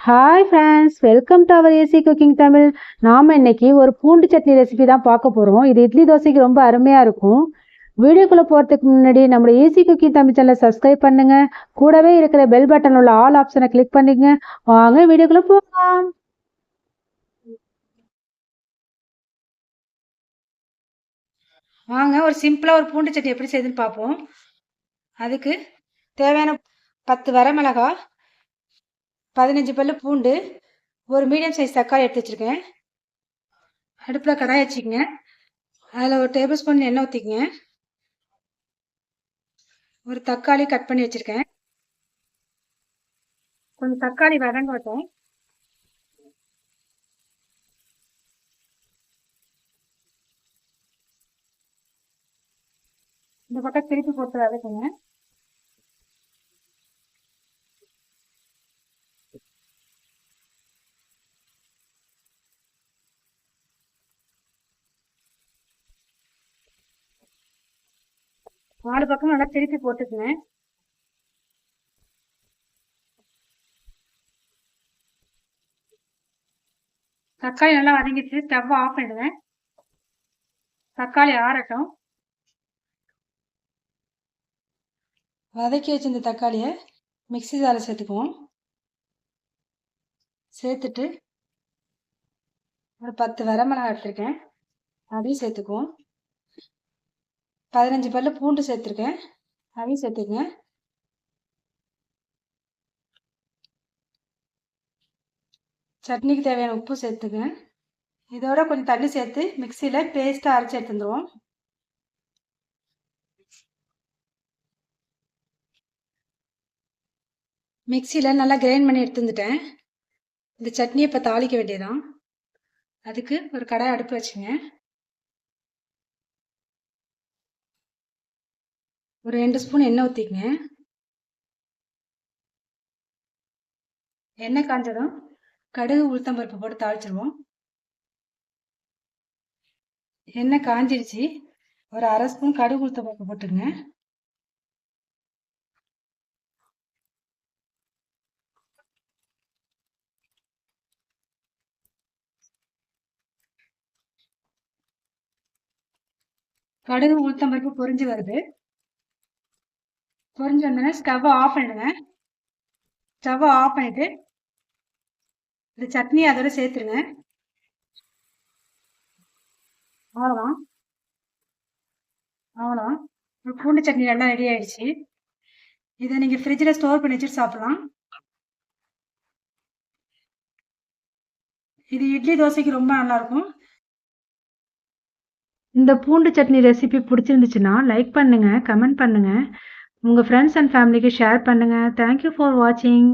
Hi friends welcome to our AC cooking Tamil நாம் இன்னைக்கு ஒரு பூண்டு சட்னி ரெசிபி தான் பார்க்க போகிறோம் இது இட்லி தோசைக்கு ரொம்ப அருமையாக இருக்கும். வீடியோக்குள்ளே போகிறதுக்கு முன்னாடி நம்மளோட ஏசி குக்கிங் தமிழ் சேனலை சப்ஸ்கிரைப் பண்ணுங்க. கூடவே இருக்கிற பெல் பட்டன் உள்ள ஆல் ஆப்ஷனை கிளிக் பண்ணிங்க. வாங்க வீடியோக்குள்ளே போகலாம் வாங்க ஒரு சிம்பிளாக ஒரு பூண்டு சட்னி எப்படி செய்யுதுன்னு பார்ப்போம். அதுக்கு தேவையான பத்து வரமிளகா பதினஞ்சு பல்லு பூண்டு ஒரு மீடியம் சைஸ் தக்காளி எடுத்து வச்சுருக்கேன். அடுப்பில் கடாய் வச்சுக்கோங்க. அதில் ஒரு டேபிள் ஸ்பூன் எண்ணெய் ஊற்றிக்கங்க ஒரு தக்காளி கட் பண்ணி வச்சுருக்கேன். கொஞ்சம் தக்காளி வதங்க விட்டேன். இந்த பக்கம் திருப்பி போட்டு வதக்குங்க நாலு பக்கமும் நல்லா திருப்பி போட்டுக்குங்க தக்காளி நல்லா வதங்கிட்டு ஸ்டவ் ஆஃப் பண்ணிடுவேன். தக்காளி ஆறட்டும். வதக்கி வச்சிருந்த தக்காளியை மிக்சி ஜாரில் சேர்த்துக்குவோம். சேர்த்துட்டு ஒரு பத்து வரமிளகா எடுத்திருக்கேன். அதையும் சேர்த்துக்குவோம். பதினஞ்சு பல்லு பூண்டு சேர்த்துருக்கேன். அதையும் சேர்த்துங்க சட்னிக்கு தேவையான உப்பு சேர்த்துங்க இதோட கொஞ்சம் தண்ணி சேர்த்து மிக்சியில் பேஸ்ட்டாக அரைச்சி எடுத்துருவோம் மிக்சியில் நல்லா கிரைண்ட் பண்ணி எடுத்துருந்துட்டேன். இந்த சட்னியை இப்போ தாளிக்க வேண்டியதான் அதுக்கு ஒரு கடாய் அடுப்பு வச்சுங்க. ஒரு ரெண்டு ஸ்பூன் எண்ணெய் ஊற்றிக்கங்க எண்ணெய் காஞ்சதும் கடுகு உளுத்தம்பருப்பு போட்டு தாளிச்சிருவோம். எண்ணெய் காஞ்சிருச்சு. ஒரு அரை ஸ்பூன் கடுகு உளுத்தம்பருப்பு போட்டுங்க கடுகு உளுத்தம் பருப்பு பொரிஞ்சு வருது. பொரிஞ்சு வந்தோடனே ஸ்டவ்வை ஆஃப் பண்ணிடுங்க ஸ்டவ்வை ஆஃப் பண்ணிட்டு இந்த சட்னி அதோட சேர்த்துருங்க. அவ்வளோதான் அவ்வளோதான் ஒரு பூண்டு சட்னி நல்லா ரெடி ஆயிடுச்சு. இதை நீங்கள் ஃப்ரிட்ஜில் ஸ்டோர் பண்ணி வச்சுட்டு சாப்பிட்லாம். இது இட்லி தோசைக்கு ரொம்ப நல்லாயிருக்கும். இந்த பூண்டு சட்னி ரெசிபி பிடிச்சிருந்துச்சுன்னா லைக் பண்ணுங்கள் கமெண்ட் பண்ணுங்கள் உங்கள் ஃப்ரெண்ட்ஸ் அண்ட் ஃபேமிலிக்கு ஷேர் பண்ணுங்கள் தேங்க்யூ ஃபார் வாட்சிங்